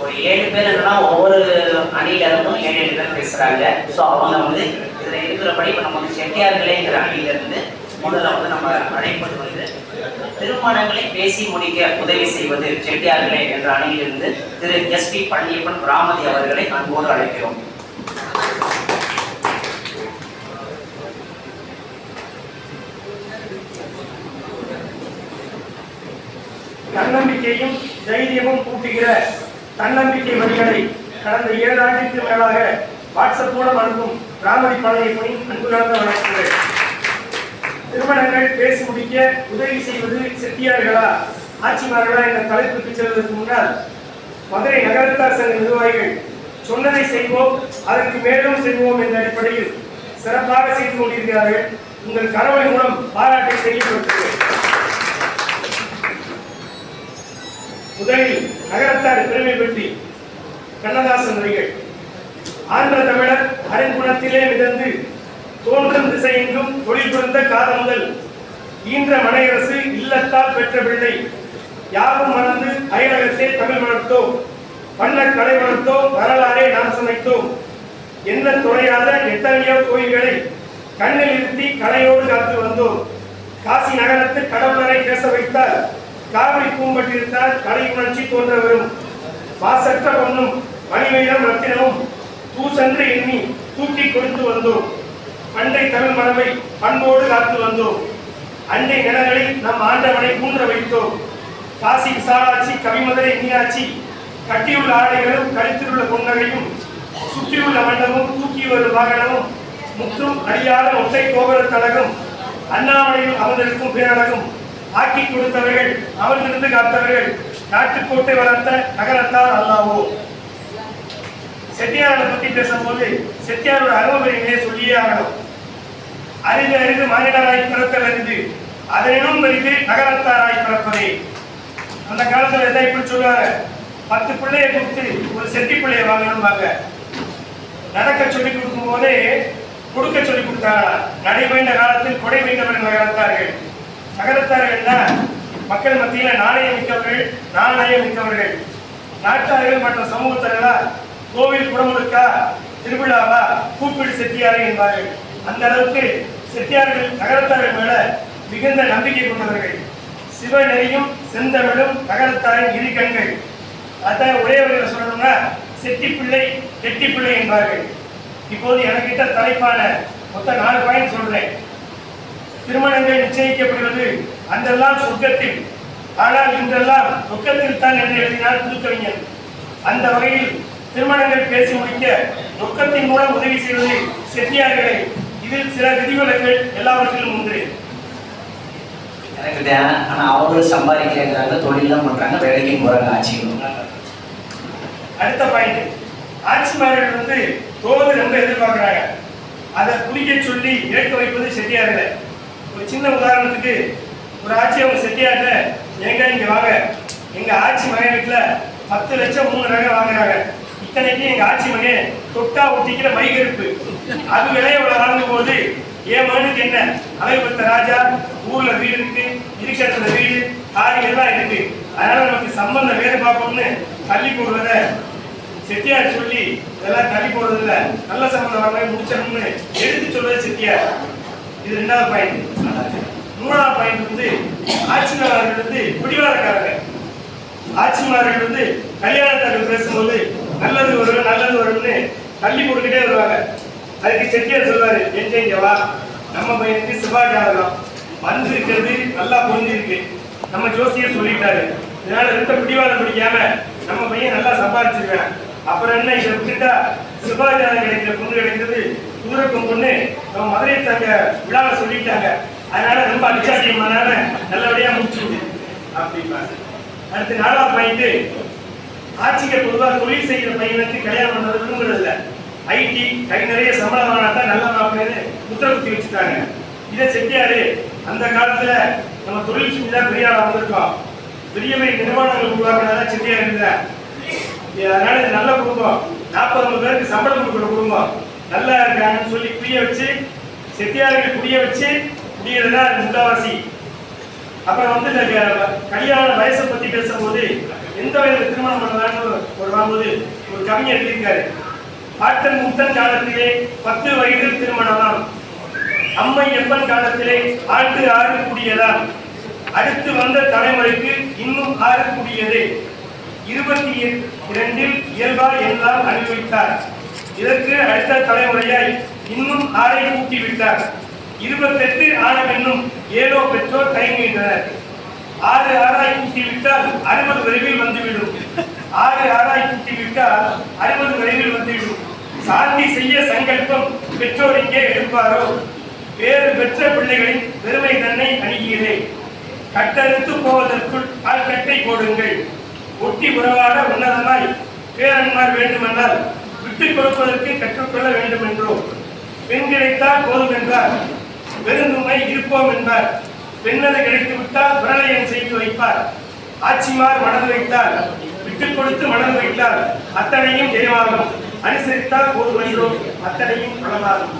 ஒரு ஏழு பேர் என்னன்னா ஒவ்வொரு அணியில இருந்தும் ஏழு ஏழு பேர் பேசுறாங்க. ஸோ அவங்க வந்து இதுல இருக்கிறபடி இப்போ நம்ம வந்து செட்டியார்களேங்கிற அணியில இருந்து முதல்ல வந்து நம்ம அழைப்பது வந்து திருமணங்களை பேசி முடிக்க உதவி செய்வது செட்டியார்களே என்ற அணியிலிருந்து திரு எஸ் பி பழனியப்பன் ராமதி அவர்களை அன்போடு அழைக்கிறோம். தன்னம்பிக்கையும் தைரியமும் கூட்டுகிற தன்னம்பிக்கை வரிகளை கடந்த ஏழு ஆண்டுக்கு மேலாக வாட்ஸ்அப் மூலம் அனுப்பும் ராமதி பழனியப்பனின் அன்பு கலந்த வணக்கங்கள் திருமணங்கள் பேசி முடிக்க உதவி செய்வது செட்டியார்களா ஆட்சிமார்களா என்ற தலைப்புக்கு செல்வதற்கு முன்னால் மதுரை நகரத்தார் சங்க நிர்வாகிகள் சொன்னதை செய்வோம் அதற்கு மேலும் செய்வோம் என்ற அடிப்படையில் சிறப்பாக செய்து கொண்டிருக்கிறார்கள். உங்கள் கனவு மூலம் பாராட்டை செய்யப்பட்டது முதலில் நகரத்தார் பெருமை பற்றி கண்ணதாசன் வரிகள் ஆந்திர தமிழர் அருங்குணத்திலே மிதந்து தோன்றும் திசையெங்கும் தொழில் புரிந்த காதமுதல் ஈன்ற மனையரசு இல்லத்தால் பெற்ற பிள்ளை. யாரும் மறந்து அயலகத்தே தமிழ் வளர்த்தோம். வண்ணக் கலை வளர்த்தோம். வரலாறே நாம் சமைத்தோம். என்ன துறையாத எத்தனையோ கோயில்களை கண்ணில் இருத்தி கலையோடு காத்து வந்தோம். காசி நகரத்து கடவுளரை பேச வைத்தார். காவிரி பூம்பட்டிருந்தால் கலை உணர்ச்சி தோன்ற வரும் மாசற்ற பொண்ணும் மணிமயிலம் ரத்தினமும் தூசென்று எண்ணி தூக்கி கொடுத்து வந்தோம். பண்டை தமிழ் மரபை பண்போடு காத்து வந்தோம். அண்டை நிலங்களில் நம் ஆண்டவனை கூன்ற வைத்தோம். காசி விசாலாட்சி கவிமதுரை மீனாட்சி கட்டியுள்ள ஆடைகளும் கழுத்திலுள்ள புன்னகையும் சுற்றியுள்ள மண்டபமும் தூக்கி வரும் வாகனமும் முற்றும் அடியாத ஒற்றை கோபுர தலகம் அண்ணாமலையில் அமர்ந்திருக்கும் பேரழகும். ஆக்கி கொடுத்தவர்கள் அவர்களிருந்து காத்தவர்கள் நாட்டுக்கோட்டை வளர்த்த நகரத்தார் அல்லாவோ. செட்டியாரை பத்தி பேசும்போது செட்டியாரோட அருமபெருமையை சொல்லியே ஆகணும். அறிந்து அறிந்து மாநிலராய் பிறத்தல் அறிந்து அதனினும் அறிந்து நகரத்தாராய் பிறப்பதே. அந்த காலத்துல எதை இப்படி சொல்லுவாங்க? பத்து பிள்ளைய கொடுத்து ஒரு செட்டி பிள்ளைய வாங்கணும்பாங்க. நடக்க சொல்லி கொடுக்கும் போதே கொடுக்க சொல்லி கொடுத்தாங்க நடைபெற்ற காலத்தில் கொடை வைத்தவர்கள் நகரத்தார்கள். நகரத்தார்கள்னா மக்கள் மத்தியில் நாணயம் மிக்கவர்கள் நாணயம் மிக்கவர்கள். நாட்டார்கள் மற்ற சமூகத்தினரா கோவில் குடமுழுக்கா திருவிழாவா கூப்பிடு செட்டியாரை என்பார்கள். அந்த அளவுக்கு செட்டியார்கள் நகரத்தார்கள் மேல மிகுந்த நம்பிக்கை கொண்டவர்கள். சிவநெறியும் செந்தமிழும் நகரத்தாரின் இரு கண்கள். அதான் உடையவர்களை சொல்லணும்னா செட்டி பிள்ளை கெட்டி பிள்ளை என்பார்கள். இப்போது எனக்கிட்ட தலைப்பான மொத்த நாலு பாயிண்ட் சொல்றேன். திருமணங்கள் நிச்சயிக்கப்படுவது அன்றெல்லாம் சொர்க்கத்தில். ஆனால் இன்றெல்லாம் சொர்க்கத்தில் தான் என்று எழுதினார் புதுக்கவிஞர். அந்த வகையில் திருமணங்கள் பேசி முடிக்க ரொக்கத்தின் மூலம் உதவி செய்வது செட்டியார்களை. இதில் சில விதிவிலக்குகள் எல்லாவற்றிலும் உண்டு. எனக்கு தே- ஆனா அவங்களும் சம்பாதிக்கிறாங்க தொழிலாம் பண்றாங்க வேலைக்கும் போறாங்க ஆட்சிக்கும் அடுத்த பாயிண்ட் ஆட்சிமார்கள் வந்து தோது ரொம்ப எதிர்பார்க்கிறாங்க. அதை குடிக்க சொல்லி ஏற்க வைப்பது செட்டியார்கள். ஒரு சின்ன உதாரணத்துக்கு ஒரு ஆட்சி அவங்க செட்டியாட்ட எங்க இங்க வாங்க. எங்க ஆட்சி மகன் வீட்டுல பத்து லட்சம் மூணு நகை வாங்குறாங்க. இத்தனைக்கு எங்க ஆட்சி மகன் தொட்டா ஒட்டிக்கிற மைகருப்பு. அது விலையை வாங்கும் போது என் மகனுக்கு என்ன? அழகு ராஜா ஊர்ல வீடு இருக்கு இருக்கிற வீடு காரி எல்லாம் இருக்கு. அதனால நமக்கு சம்பந்தம் வேறு பார்ப்போம்னு தள்ளி போடுவத செட்டியார் சொல்லி இதெல்லாம் தள்ளி போடுறதில்ல. நல்ல சம்பந்தம் வரவே முடிச்சிடணும்னு எடுத்து சொல்றது செட்டியார் இது ரெண்டாவது பாயிண்ட் மூணாவது பாயிண்ட் வந்து ஆட்சியாளர்கள் வந்து பிடிவாதக்காரங்க ஆட்சியாளர்கள் வந்து கல்யாணத்தார்கள் பேசும்போது நல்லது வரும் நல்லது வரும்னு தள்ளி போட்டுக்கிட்டே வருவாங்க. அதுக்கு செட்டியார் சொல்வாரு எங்க இங்க வா. நம்ம பையனுக்கு சிவாஜாதகம் வந்து இருக்கிறது நல்லா புரிஞ்சிருக்கு. நம்ம ஜோசியர் சொல்லிட்டாரு. இதனால ரெட்ட பிடிவாதம் பிடிக்காம நம்ம பையன் நல்லா சம்பாதிச்சிருக்கேன். அப்புறம் என்ன இதை விட்டுட்டா சிவாஜாதகம் கிடைக்கிற பொண்ணு கிடைக்கிறது ஊருக்கும் பொண்ணு நம்ம மதுரை தங்க விழாவை சொல்லிட்டாங்க. அதனால ரொம்ப அடிச்சாட்டியமானால நல்லபடியா முடிச்சு விடு அடுத்து நாலாவது பாயிண்ட் ஆட்சிக்கு பொதுவாக தொழில் செய்கிற பையனுக்கு கல்யாணம் பண்ணது விரும்புறது இல்ல. ஐடி கை நிறைய சம்பளம் தான் நல்ல மாப்பிள்ளைன்னு உத்தரவுத்தி வச்சுட்டாங்க இதை செட்டியாரு அந்த காலத்துல நம்ம தொழில் செஞ்சுதான் பெரிய ஆளா வந்திருக்கோம். பெரிய பெரிய நிறுவனங்கள் உருவாக்குனதான் செட்டியார் அதனால இது நல்ல குடும்பம். நாற்பது பேருக்கு சம்பளம் கொடுக்குற குடும்பம். நல்லா இருக்காங்கன்னு சொல்லி புரிய வச்சு செட்டியார்கள் புரிய வச்சு புரியறதா முக்காவாசி. அப்புறம் வந்து இந்த கல்யாண வயசை பத்தி பேசும்போது எந்த வயதில் திருமணம் பண்ணலாம்னு ஒரு வரும்போது ஒரு கவிஞர் எழுதியிருக்காரு. ஆட்டன் முத்தன் காலத்திலே பத்து வயதில் திருமணமாம். அம்மை எப்பன் காலத்திலே ஆட்டு ஆறு கூடியதாம். அடுத்து வந்த தலைமுறைக்கு இன்னும் ஆறு கூடியது. இருபத்தி இரண்டில் இயல்பா எல்லாம் அனுபவித்தார் இதற்கு அடுத்த தலைமுறையாய் இன்னும் ஆறை கூட்டி விட்டார். இருபத்தெட்டு ஆணம் என்னும் ஏழோ பெற்றோர் தயங்குகின்றனர். ஆறு ஆறாய் கூட்டி விட்டால் அறுபது விரைவில் வந்துவிடும். ஆறு ஆறாய் கூட்டி விட்டால் அறுபது விரைவில் வந்துவிடும். சாந்தி செய்ய சங்கல்பம் பெற்றோர் இங்கே எடுப்பாரோ? வேறு பெற்ற பிள்ளைகளின் பெருமை தன்னை அணுகிறேன் கட்டறுத்து போவதற்குள் கால்கட்டை போடுங்கள். ஒட்டி உறவாட உன்னதமாய் பேரன்மார் வேண்டுமென்றால் விட்டுக் கொடுப்பதற்கு கற்றுக்கொள்ள வேண்டும் என்றோ பெண் கிடைத்தால் போதும் என்றார் பெருந்துமை இருப்போம் என்பார். பெண்ணது கிடைத்து விட்டால் விரலையன் செய்து வைப்பார். ஆட்சிமார் மனது வைத்தால் விட்டுக் கொடுத்து மனது வைத்தால் அத்தனையும் ஜெயமாகும். அனுசரித்தால் போதும் என்றோ அத்தனையும் பலமாகும்.